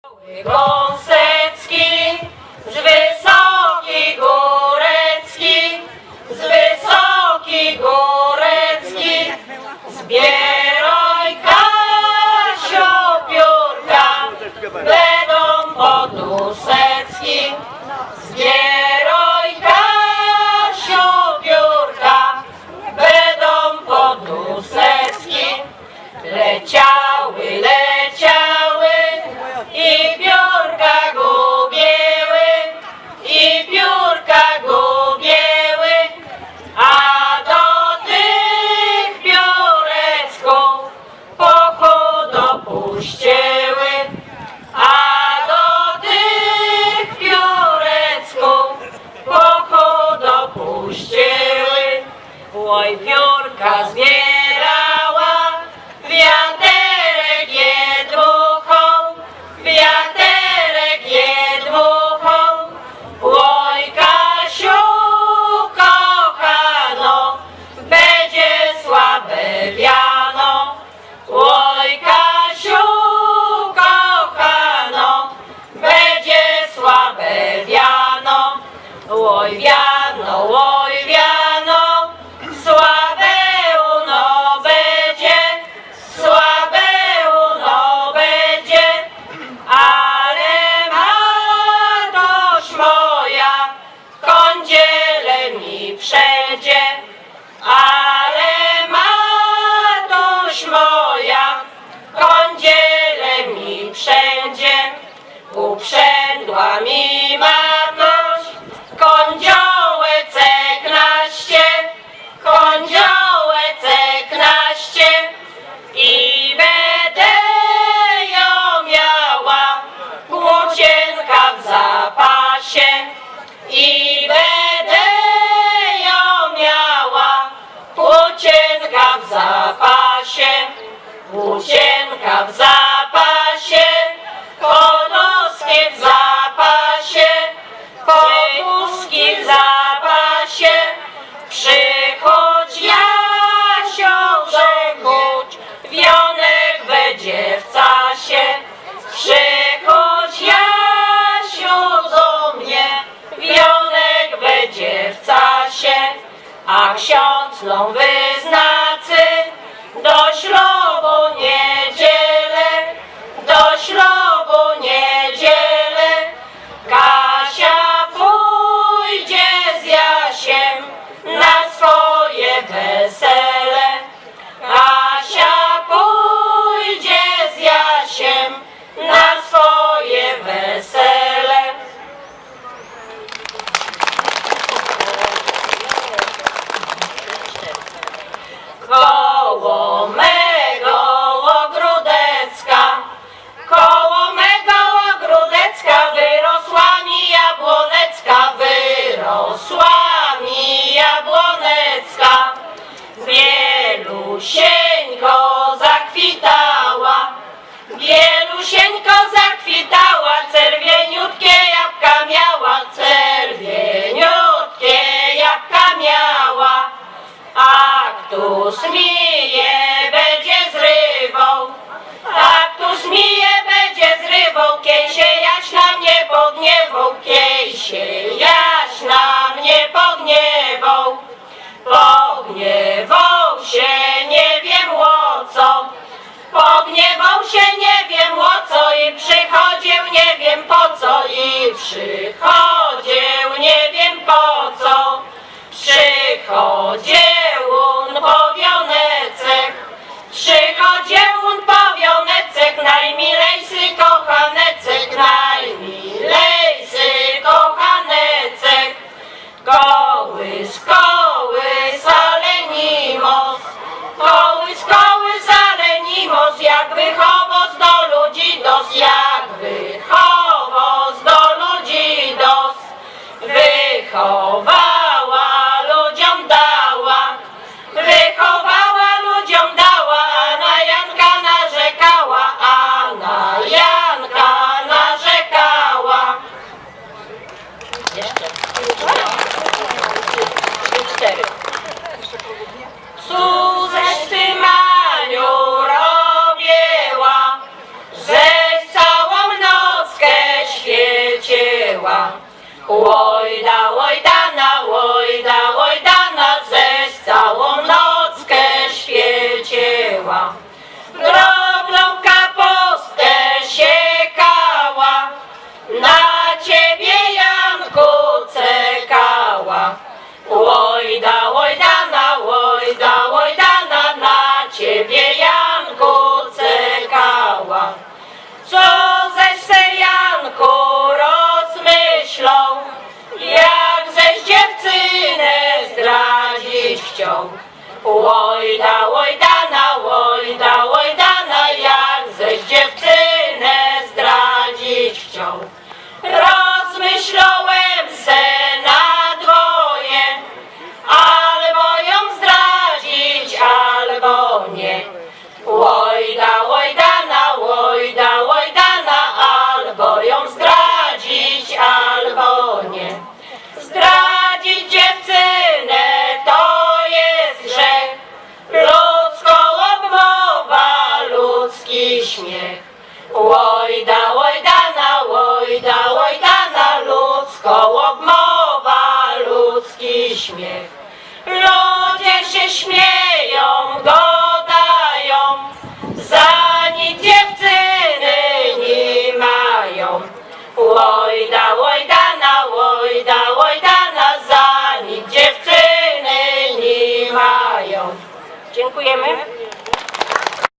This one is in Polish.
大伟 Oj, piórka zbierała, wiaterek je dmuchał, wiaterek je dmuchał. Oj, Kasiu, kochano, będzie słabe wiano. Oj, Kasiu, kochano, będzie słabe wiano. Oj, wiano, i będę ją miała, włócienka w zapasie i będę ją miała, włócienka w zapasie, włócienka w zapasie, podoskie w zapasie, podłuski w zapasie, 大象吃浪 pogniewał. Kiej się jaś na mnie pogniewał. Pogniewał się, nie wiem o co. Pogniewał się, nie wiem o co i przychodził, nie wiem po co i przychodził, nie wiem po co. Przychodził on po wionecek, przychodził on po wionecek, Cztery. Suześ ty robiła, żeś całą nockę świeciła. Łojda, łojda, na łojda, 伟大，伟大。Wszystko odmowa, ludzki śmiech. Ludzie się śmieją, dodają, za nic dziewczyny nie mają. Łojda, łojdana, łojda, łojdana, za nic dziewczyny nie mają. Dziękujemy.